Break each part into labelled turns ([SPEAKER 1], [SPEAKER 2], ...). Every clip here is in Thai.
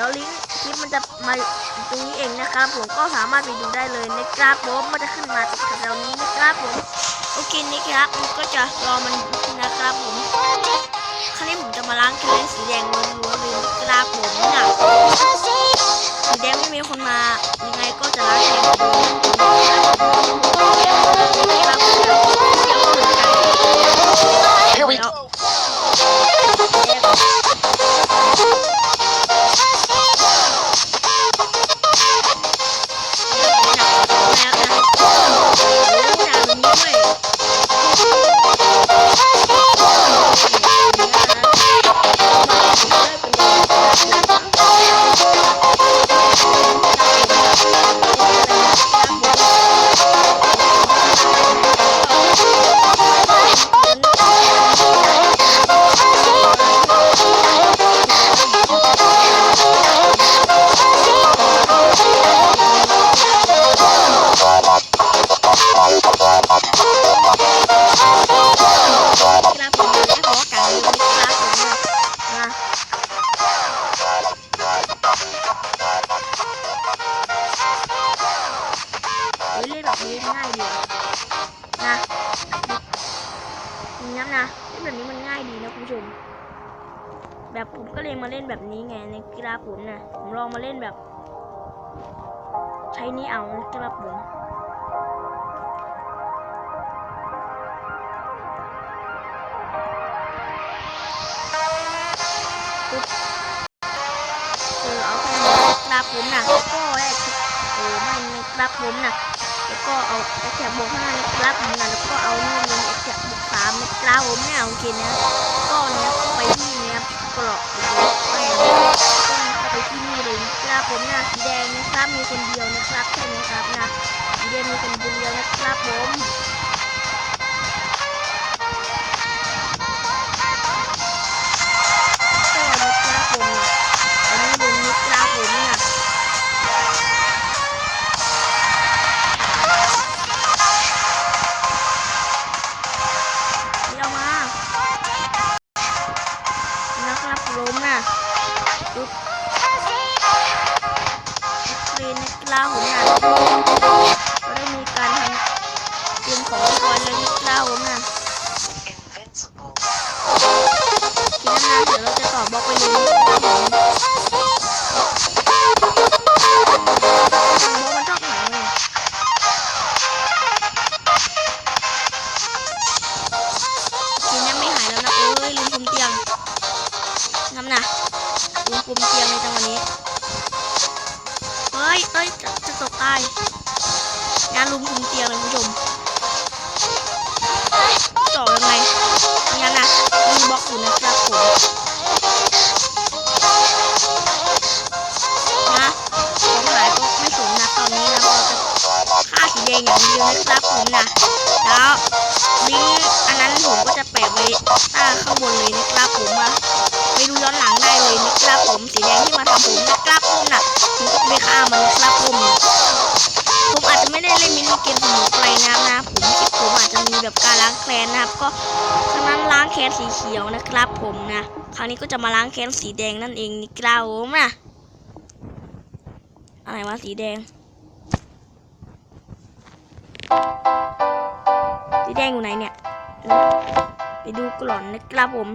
[SPEAKER 1] ดี๋ยวลิงก์คลิปมันจะมาตรงนี้เองนะครับ ผมก็สามารถไปดูได้เลยนะครับผมมันจะขึ้นมาตรงแถวนี้นะครับผมโอเคนี่ครับมันก็จะรอมันนะครับผมครั้งนี้ผมจะมาล้างแคลนสีแดงล้วนๆเลยนะครับผมนะสีแดงไม่มีคนมายังไงก็จะล้างแคลนน แบบผมก็เลยมาเล่นแบบนี้ไงในกีฬาผมนะผมลองมาเล่นแบบ ใช้นี้เอาในะครับผมเออเอาแค่นี้กราบผมนะแล้วก็แรกเออไม่ในกราบผมนะแล้วก็เอาแอคแท็กบวกห้าในกราบผมนะแล้วก็เอานี่ในแอคแท็กบวกสามในกราบผมเนี่ยโอเคนะ กรอกไม่ก็ไปที่นี่เลยครับผมนะสีแดงนะครับมีคนเดียวนะครับใช่ไหมครับนะสีแดงมีคนเดียวนะครับผม ก็ได้มีการทำเตรียมของก่อนเลยนักกีฬาผมนะ
[SPEAKER 2] Invincible.
[SPEAKER 1] ทีนั้นนะเดี๋ยวเราจะต่อบล็อกไปเลยบอลมันชอบไหนกินนี่ไม่หายแล้วนะเอ้ลืมคุมเตียงน้ำนะลืมคุมเตียงในจังหวะนี้ เฮ้ยเอ้ยจะจะตกตายงานลุมคุมเตียงเลยคุณผู้ชมจ่อยังไงงั้นนะมีบล็อกอยู่นะครับผมนะของหายก็ไม่สนนะตอนนี้นะเราจะฆ่าสีแดงอย่างเดียวนะครับผมนะแล้วลิงก์อันนั้นผมก็จะแปะไว้ใต้ข้างบนเลย มินิเกมสมุนไพรนะครับนะผมคิดผมอาจจะมีแบบการล้างแค้นนะครับ ก็ครั้งนั้นล้างแค้นสีเขียวนะครับ ผมนะคราวนี้ก็จะมาล้างแค้นสีแดงนั่นเองนี่กล้าผมนะอะไรวะสีแดง สีแดงอยู่ไหนเนี่ยไปดูกล่อนนะครับผม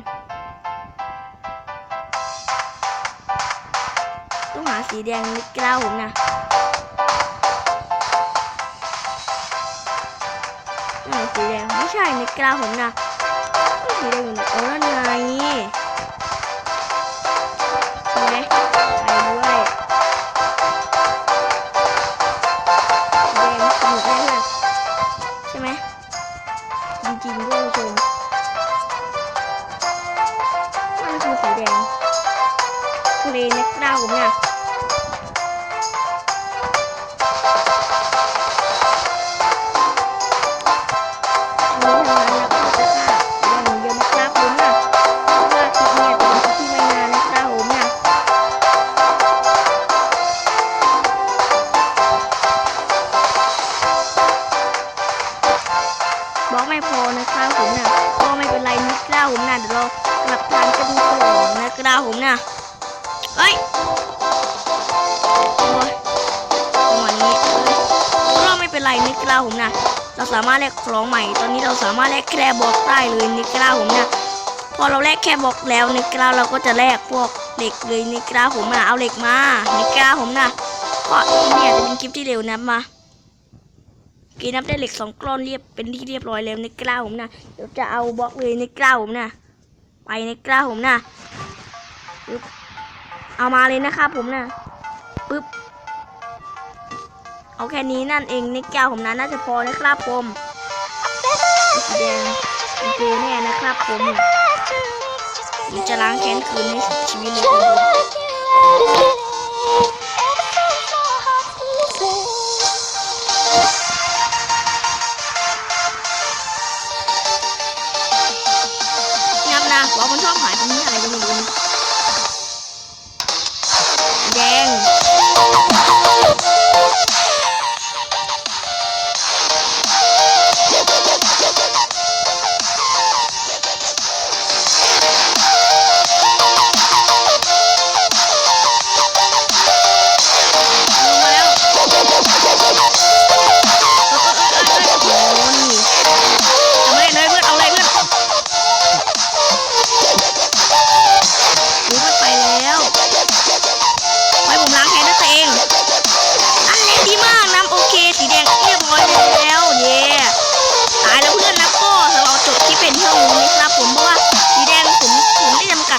[SPEAKER 1] ต้องหาสีแดงนิกล้าผมนะ ไหนสีแดงไม่ใช่ในกราผมนะสีแดงอยู่ไหนโอ้นั่นไงใช่ไหมไปด้วยแดงสนุกแน่เลยใช่ไหมจริงๆด้วยชมนั่นคือสีแดงทะเลในกราผมน่ะ ล็อกไม่พอนะคะผมนะ่ะก็ไม่เป็นไรนะกล้าผมนะ่ะเดี๋ยวเรากลับทางกันต่อนะกล้าผมนะ่ะเฮ้ยไรนิกลาผมนะเราสามารถแลกคล้องใหม่ ตอนนี้เราสามารถแลกแคร์บอกได้เลยนิกลาผมนะพอเราแลกแคร์บอกแล้วนิกลาเราก็จะแลกพวกเหล็กเลยนิกลาผมนะเอาเหล็กมานิกลาผมนะก็นี่อาจจะเป็นคลิปที่เร็วนะมา โอเคนับได้เหล็กสองก้อนเรียบเป็นที่เรียบร้อยแล้วในี่ครับผมนะเดี๋ยวจะเอาบล็อกเลยในี่ครับผมนะไปในี่ครับผมนะปึ๊บเอามาเลยนะครับผมนะปึ๊บเอาแค่นี้นั่นเองในกแก้วผมนะน่าจะพอนะครับผมแดงเป็นเจแน่นะครับผมจะล้างแค้นคืนให้ชีวิตเลย ผมงับนะว่ามันชอบหายตรงนี้อะไรก็ไม่รู้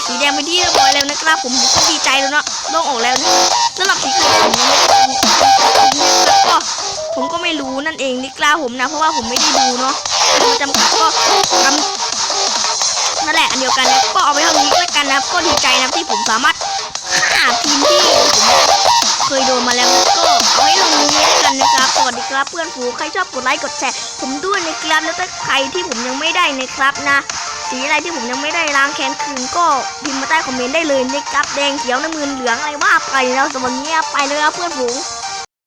[SPEAKER 1] สีแดงไปที่เรียบร้อยแล้วนะครับ ผมผมก็ดีใจแล้วเนาะโล่งออกแล้วนะสำหรับสีขาวผมยังไม่ได้แล้วก็ผมก็ไม่รู้นั่นเองนี่กล้าผมนะ เพราะว่าผมไม่ได้ดูเนาะจำกัดก็ทำนั่นแหละอันเดียวกันนะก็เอาไปเท่านี้แล้วกันนะก็ดีใจนะที่ผมสามารถฆ่าทีมที่ผมเคยโดนมาแล้วก็เอาไว้ตรงนี้กันนะครับสวัสดีครับเพื่อนฝูงใครชอบกดไลค์กดแชร์ผมด้วยนะครับแล้วถ้าใครที่ผมยังไม่ได้นะครับนะ สีอะไรที่ผมยังไม่ได้ล้างแค้นคืนก็พิมพ์มาใต้คอมเมนต์ได้เลยนะครับแดงเขียวน้ำเงินเหลืองอะไรว่าไปแล้วสวับนี้ไปเลยครับเพื่อนฝูง